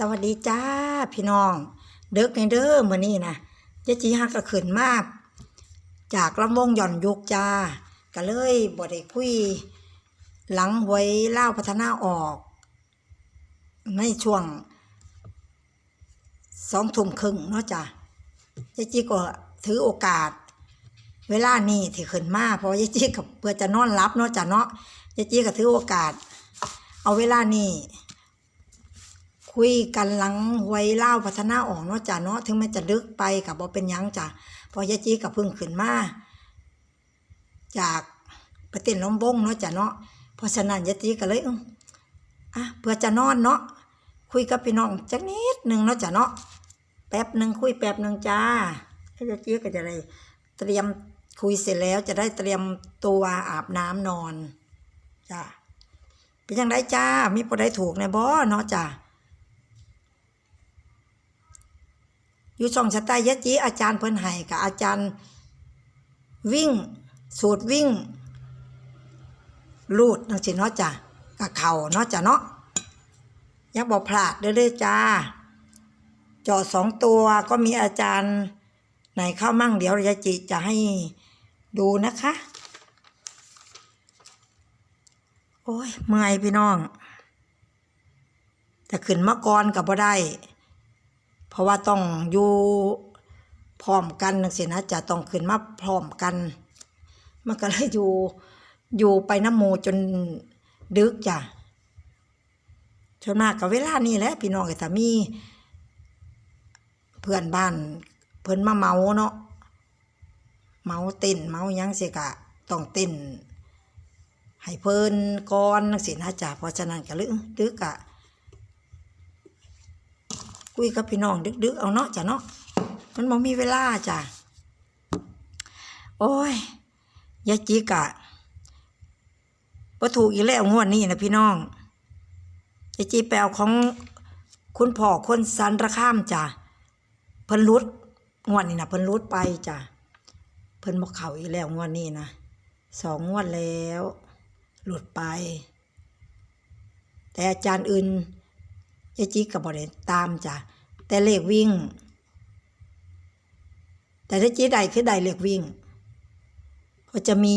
สวัสดีจ้าพี่น้อง เด็กในเด้อมื้อนี้นะยายจีฮักก็ขึ้นมาก จากลำวงหย่อนยุกจ้าก็เลยบ่ได้คุยหลังหวยเล่าพัฒนาออก ในช่วงสองทุ่มครึ่งเนาะจ้ะยายจีก็ถือโอกาส เวลานี้ที่ขึ้นมาเพราะยายจีกับเพื่อจะนอนรับเนาะจ้ะเนาะยายจีก็ถือโอกาส เอาเวลานี้ คุยกันหลังหวยเล่าพัฒนาออกเนาะจ้ะเนาะถึงแม้จะดึกไปกับบ่เป็นยังจ้ะพอยายจีกับพิ่งขึ้นมาจากไปเต้นล้มวงเนาะจ้ะเนาะเพราะฉะนั้นยายจีก็เลยอื้ออะเพื่อจะนอนเนาะคุยกับพี่น้องจักนิดหนึ่งเนาะจ้ะเนาะแป๊บหนึ่งคุยแป๊บหนึ่งจ้าแล้วยายจีก็จะได้เตรียมคุยเสร็จแล้วจะได้เตรียมตัวอาบน้ำนอนจ้าเป็นยังไงจ้ามีผู้ใดถูกในบ่เนาะจ้า อยู่ช่องชะตายะจีอาจารย์เพิ่นให้กับอาจารย์ วิ่ง สูตรวิ่ง ลูดนังสิเนาะจ้ะกับเข่าเนาะจ้ะเนาะยักบอกพลาดเด้อเด้อจ้าเจาะสองตัวก็มีอาจารย์ไหนเข้ามั่งเดี๋ยวยาจิจะให้ดูนะคะ โอ้ยเมื่อยพี่น้อง แต่ขึ้นมาก่อนกับบ่ได้ ราะว่าต้องอยู่พร้อมกันนังสินะจะต้องขึ้นมาพร้อมกัน มันก็เลยอยู่อยู่ไปน้ำหมูจนดึกจ้ะชนมากกับเวลานี้แหละพี่น้องก็ถ้ามี เพื่อนบ้าน เพิ่อนมาเมาเนาะเมาเต้นเมายังเสิกะต้องเต้นให้เพิ่นก่อนนังสินะจ้ะเพราะฉะนั้นก็เลยอื้อดึกอะ คุยกับพี่น้องดึกๆ เอาเนาะจ้ะเนาะมันบ่มีเวลาจ้ะโอ้ยยาจิกะบ่ถูกอีแล้วงวดนี้นะพี่น้องยาจีไปเอาของคุณพ่อคนสันระข้ามจ้ะเพิ่นรุดงวดนี้นะเพิ่นรุดไปจ้ะเพิ่นบ่เข้าอีแล้วงวดนี้นะสองงวดแล้ว หลุดไป แต่อาจารย์อื่นยาจีกับบอดตามจ้ะ แต่เลขวิ่ง แต่ถ้าจีใดคือใดเลขวิ่งก็จะมี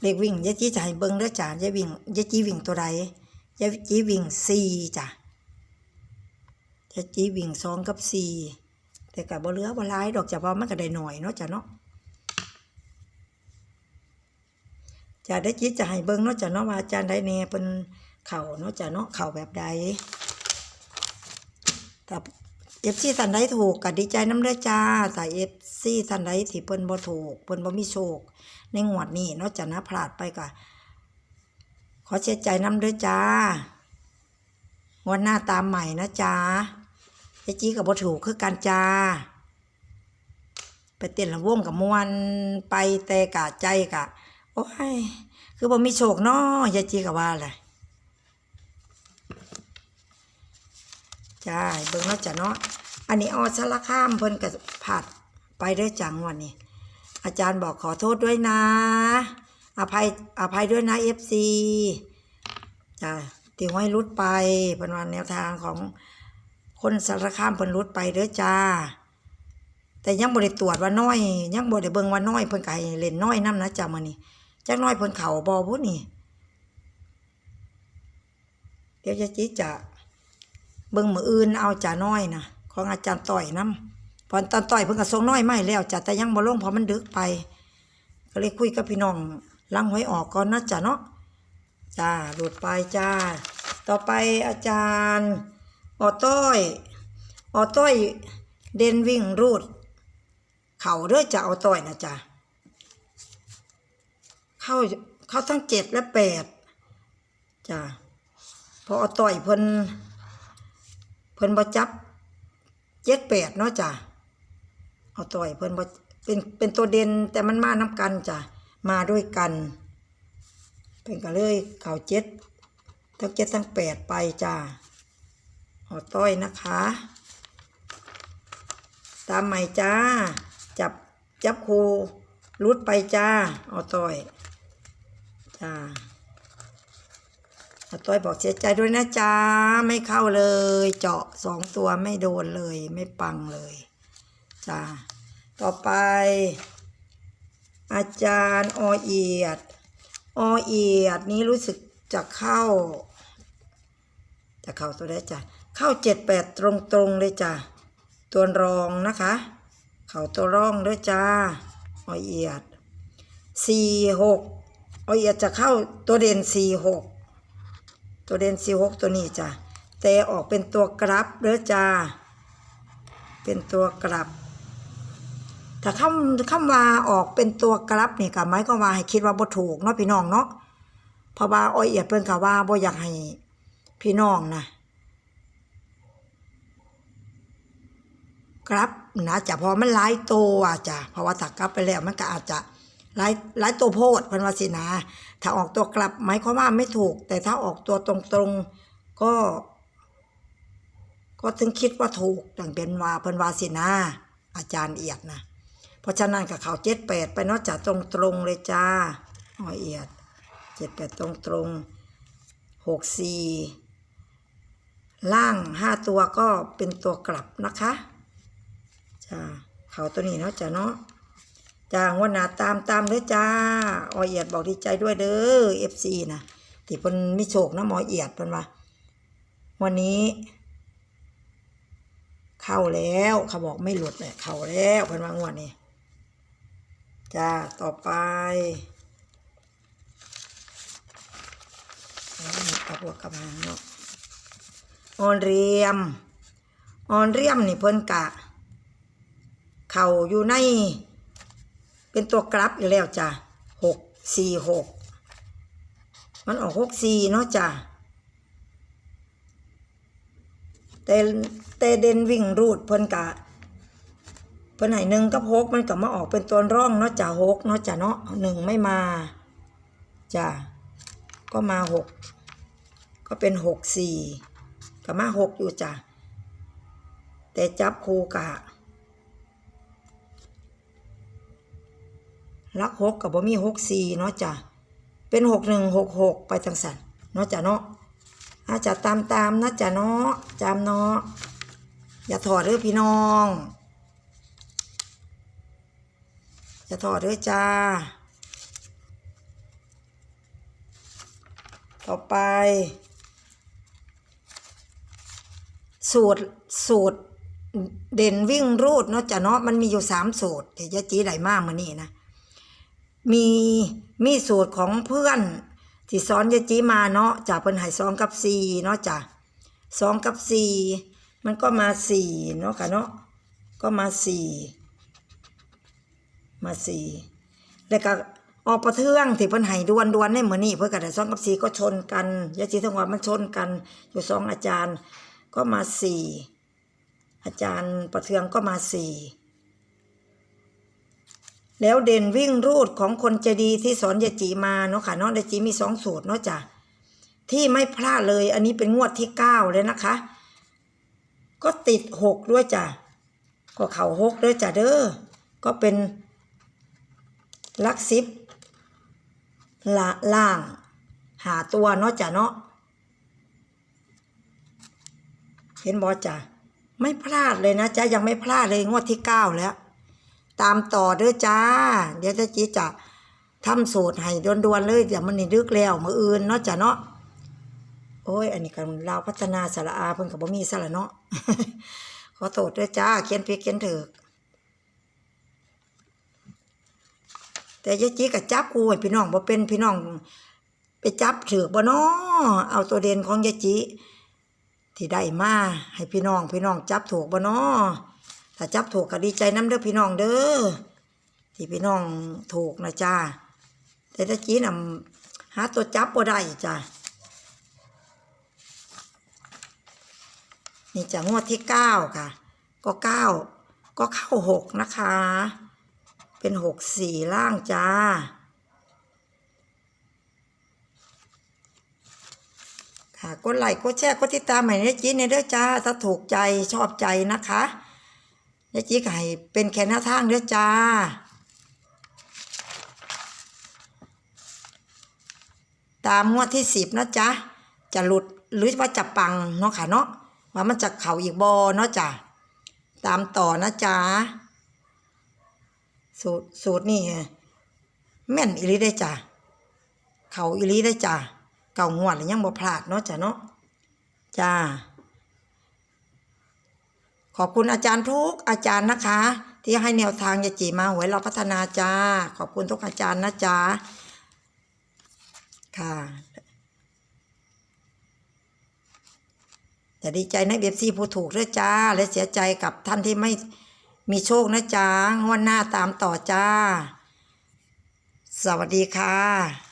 เลขวิ่งยายจีจะให้เบิ้งแล้วจ้ะยายวิ่งยายจีวิ่งตัวใดยายจีวิ่งสี่จ้ะยายจีวิ่งสองกับสี่แต่กับบ่เลือบ่หลายดอกจะพราะมันก็ได้หน่อยเนาะจ้ะเนาะจะได้จีจะให้เบิ้งเนาะจ้ะเนาะว่าอาจารย์ใดแน่เป็นเข่าเนาะจ้ะเนาะเข่าแบบใด แต่เอฟซีท่านใดถูกก็ดีใจน้ำเด้อจ้าแต่เอฟซีท่านใดที่เพิ่นบ่ถูกเพิ่นบ่มีโชค ในงวดนี้นาะจ้ะนะพลาดไปก็ขอเสียใจน้ำเด้อจ้างวดหน้าตามใหม่นะจ้าเจ๊จี้กับบ่ถูกคือกันจ้าไปเต้นละวงกับมวนไปแต่กะใจกะ โอ้ยคือบ่มีโชคเนาะยายจีก็ว่าแหละ ใช่เบิ่งเนาะจ้ะเนาะอันนี้ออสารคามเพิ่นก็ผัดไปด้อจังวันนี้ อาจารย์บอกขอโทษด้วยนะ อภัยอภัยด้วยนะเอฟซีจ้ะติวให้รุดไปเป็นวันแนวทางของคนสารคามเพิ่นรุดไปเด้อจ้า แต่ยังบ่ได้ตรวจว่าน้อย ยังบ่ได้เบิ่งว่าน้อยเพิ่นก็ให้เล่นน้อยนํนะจ้ะมื้อนี้จักน้อยเพิ่นเข้าบ่พุ่นนี่ เดี๋ยวจะจิจะ เบิ่งมืออื่นเอาจ่าน้อยนะของอาจารย์ต่อยน้ำพอตอนต่อยเพิ่งกระทรงน้อยไม่แล้วจ้ะแต่ยังบ่ลงเพราะมันดึกไป ก็เลยคุยกับพี่น้องลังไว้ออกก่อนนะจ้ะเนาะจ้าหลุดไปจ้า ต่อไปอาจารย์ออต้อยออต้อยเดนวิ่งรูด เข่าเด้อจะเอาต้อยนะจ้ะเข้าเข้าทั้งเจ็ดและแปดจ้ะพอเอต้อยเพิ่น เพิ่นบ่จับเจ็ดแปดเนาะจ้ะเอาต่อยเพิ่นบ่เป็นเป็นตัวเด่นแต่มันมาน้กันจ้ะมาด้วยกันเป็นก็เลยเข่าเจ็ดทั้งเจ็ดทั้งแปดไปจ้ะเอาต้อยนะคะ ตามใหม่จ้า จับจับครูรุดไปจ้าเอาต่อยจ้า ต้อยบอกเสียใจด้วยนะจ๊ะ ไม่เข้าเลย เจาะสองตัวไม่โดนเลย ไม่ปังเลยจ้าต่อไป อาจารย์อเอียด อเอียดนี้รู้สึกจะเข้า จะเข้าตัวได้จ้ะเข้าเจ็ดแปดตรงๆเลยจ้ะตัวรองนะคะ เข้าตัวร่องด้วยจ้าอเอียดสี่หกอเอียดจะเข้าตัวเด่นสี่หก ตัวเด่นสี่หกตัวนี้จ้ะแต่ออกเป็นตัวกรับเด้อจ้า เป็นตัวกลับ ถ้าคำคำว่าออกเป็นตัวกลับนี่ก็หมายก็ว่าให้คิดว่าบ่ถูกเนาะพี่น้องเนาะเพราะว่าอ้อยเอียดเพิ่นก็ว่าบ่อยากให้พี่น้องนะกลับนะจ้ะพอมันหลายตัวอะจ้ะเพราะว่าถ้ากลับไปแล้วมันก็อาจจะหลายหลายตัวโพดเพิ่นว่าสินะ ถ้าออกตัวกลับหมายความว่าไม่ถูก แต่ถ้าออกตัวตรงๆก็ ก็ถึงคิดว่าถูกดังเป็นว่าเพิ่นว่าสินะอาจารย์เอียดนะเพราะฉะนั้นกับเขาเจ็ดแปดไปเนาะจ้ะตรงตรงๆเลยจ้าอ๋อเอียดเจ็ดแปดตรงตรงหกสี่ล่างห้าตัวก็เป็นตัวกลับนะคะจ้าเขาตัวนี้เนาะจ้ะเนาะ จ้างวันหนาตามตามเด้อจ้าออเอียดบอกดีใจด้วยเด้อเอฟซีนะที่เพิ่นมิโชคนะหมอเอียดเพิ่นว่าวันนี้ เข้าแล้วเขาบอกไม่หลุดเลยเข้าแล้วเพิ่นว่างวดนี้จ้าต่อไปเอาพวกกระบางเนาะออนเรียมออนเรียมนี่เพิ่นกะ เข่าอยู่ใน เป็นตัวกลับอยู่แล้วจ้ะหกสี่หกมันออกหกสี่เนาะจ้ะแต่แต่เดนวิ่งรูดเพิ่นกะเพิ่นให้หนึ่งกับหกมันก็มาออกเป็นตัวร่องเนาะจ้ะหกเนาะจ้ะเนาะหนึ่งไม่มาจ้ะก็มาหกก็เป็นหกสี่ก็มาหกอยู่จ้ะแต่จับคูกะ ลักหกกับบ่มีหกสี่เนาะจ้ะเป็นหกหนึ่งหกหกไปจังสันเนาะจ้ะเนาะอาจจะตามตามนะจ้ะเนาะจำเนาะอย่าถอดเด้อพี่น้องจะถอดด้วยจ้า ต่อไป สูตรสูตรเด่นวิ่งรูดเนาะจ้ะเนาะมันมีอยู่สามสูตรที่ยะจีได้มากมานี่นะ มีมีสูตรของเพื่อน ที่สอนยะจีมาเนาะจากเพิ่นให้สองกับสี่เนาะจ้ะสองกับสี่มันก็มาสี่เนาะค่ะเนาะก็มาสี่มาสี่แล้วก็ออกประเทืองที่เพิ่นให้ดวนดวนๆในมื้อนี้เพิ่นก็ได้สองกับสี่ก็ชนกันยาจีทั้งหมดมันชนกันอยู่สองอาจารย์ก็มาสี่อาจารย์ประเทืองก็มาสี่ แล้วเด่นวิ่งรูดของคนใจดีที่สอนยาจีมาเนาะค่ะเนาะยาจีมีสองสูตรเนาะจ้ะที่ไม่พลาดเลย อันนี้เป็นงวดที่เก้าเลยนะคะ ก็ติดหกด้วยจ้ะก็เข่าหกด้วยจ้ะเด้อก็เป็นลักซิบละล่าง หาตัวเนาะจ้ะเนาะเห็นบอจ้ะไม่พลาดเลยนะจ้ะยังไม่พลาดเลยงวดที่เก้าแล้ว ตามต่อเด้อจ้า เดี๋ยวจะจีจะทำสูตรให้ด่วนๆเลยเดี๋ยวมันนี่ดึกแล้วมืออื่นเนาะจ้ะเนาะโอ้ย อันนี้กันเราวพัฒนาสาระอาเพิ่นกับบ่มีสาระเนาะขอโทษด้วยจ้า เขียนผิดเขียนเถูกแต่ยายจีกับจับกูให้พี่น้องบ่เป็นพี่น้อง ไปจับเถือบ่น้อเอาตัวเด่นของยายจีที่ได้มาให้พี่น้องพี่น้องจับถูกบ่น้อ ถ้าจับถูกก็ดีใจน้ำเด้อพี่น้องเด้อที่พี่น้องถูกนะจ้าแต่ยายจีน่ะหาตัวจับบ่ได้จ้านี่จะงวดที่เก้าค่ะ ก็เก้าก็เข้าหกนะคะ เป็นหกสี่ล่างจ้าค่ะกดไลค์กดแชร์กดติดตามใหม่เนจีในเด้อจ้า ถ้าถูกใจชอบใจนะคะ เนจีก็ให้เป็นแค่หน้าทางเด้อจ้า ตามงวดที่สิบนะจ๊ะจะหลุดหรือว่าจะปังเนาะค่ะเนาะว่ามันจะเข่าอีกบอเนาะจ้ะตามต่อนะจ๊ะสูตรสูตรนี่แม่นอีหลีได้จ้ะเข่าอีหลีได้จ้ะเก่างวดแล้วยังบ่พลาดเนาะจ้ะเนาะจ้า ขอบคุณอาจารย์ทุกอาจารย์นะคะ ที่ให้แนวทางยาจีมาหวยเราพัฒนาจ้า ขอบคุณทุกอาจารย์นะจ๊ะค่ะแต่ดีใจในะเบียบซีผู้ถูกด้วยจ้า และเสียใจกับท่านที่ไม่มีโชคนะจ๊ะงวดหน้าตามต่อจ้า สวัสดีค่ะ